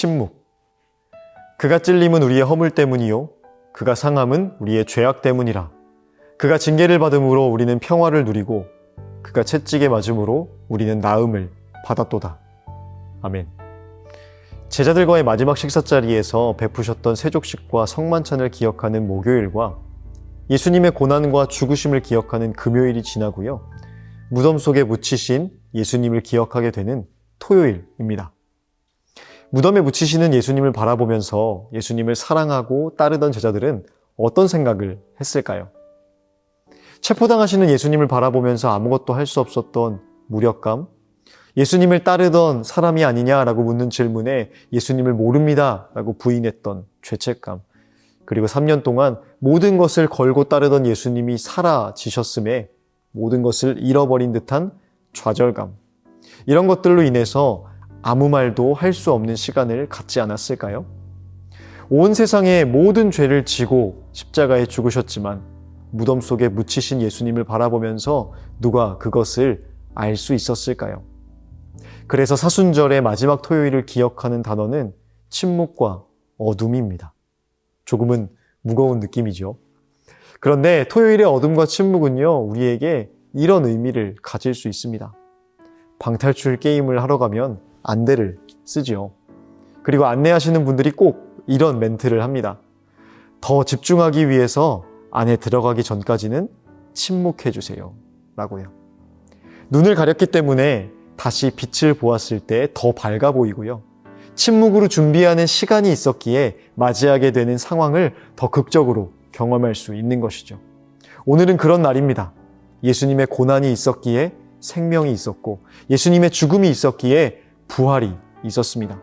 침묵. 그가 찔림은 우리의 허물 때문이요. 그가 상함은 우리의 죄악 때문이라. 그가 징계를 받음으로 우리는 평화를 누리고 그가 채찍에 맞음으로 우리는 나음을 받았도다. 아멘. 제자들과의 마지막 식사 자리에서 베푸셨던 세족식과 성만찬을 기억하는 목요일과 예수님의 고난과 죽으심을 기억하는 금요일이 지나고요. 무덤 속에 묻히신 예수님을 기억하게 되는 토요일입니다. 무덤에 묻히시는 예수님을 바라보면서 예수님을 사랑하고 따르던 제자들은 어떤 생각을 했을까요? 체포당하시는 예수님을 바라보면서 아무것도 할 수 없었던 무력감, 예수님을 따르던 사람이 아니냐라고 묻는 질문에 예수님을 모릅니다 라고 부인했던 죄책감, 그리고 3년 동안 모든 것을 걸고 따르던 예수님이 사라지셨음에 모든 것을 잃어버린 듯한 좌절감, 이런 것들로 인해서 아무 말도 할 수 없는 시간을 갖지 않았을까요? 온 세상의 모든 죄를 지고 십자가에 죽으셨지만 무덤 속에 묻히신 예수님을 바라보면서 누가 그것을 알 수 있었을까요? 그래서 사순절의 마지막 토요일을 기억하는 단어는 침묵과 어둠입니다. 조금은 무거운 느낌이죠. 그런데 토요일의 어둠과 침묵은요, 우리에게 이런 의미를 가질 수 있습니다. 방탈출 게임을 하러 가면 안대를 쓰지요. 그리고 안내하시는 분들이 꼭 이런 멘트를 합니다. 더 집중하기 위해서 안에 들어가기 전까지는 침묵해 주세요. 라고요. 눈을 가렸기 때문에 다시 빛을 보았을 때 더 밝아 보이고요. 침묵으로 준비하는 시간이 있었기에 맞이하게 되는 상황을 더 극적으로 경험할 수 있는 것이죠. 오늘은 그런 날입니다. 예수님의 고난이 있었기에 생명이 있었고 예수님의 죽음이 있었기에 부활이 있었습니다.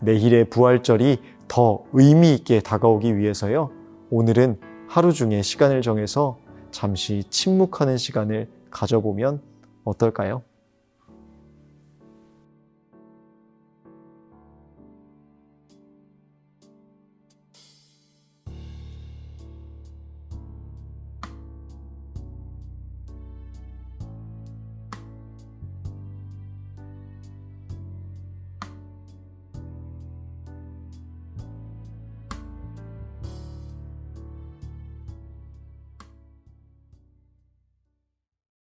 내일의 부활절이 더 의미 있게 다가오기 위해서요. 오늘은 하루 중에 시간을 정해서 잠시 침묵하는 시간을 가져보면 어떨까요?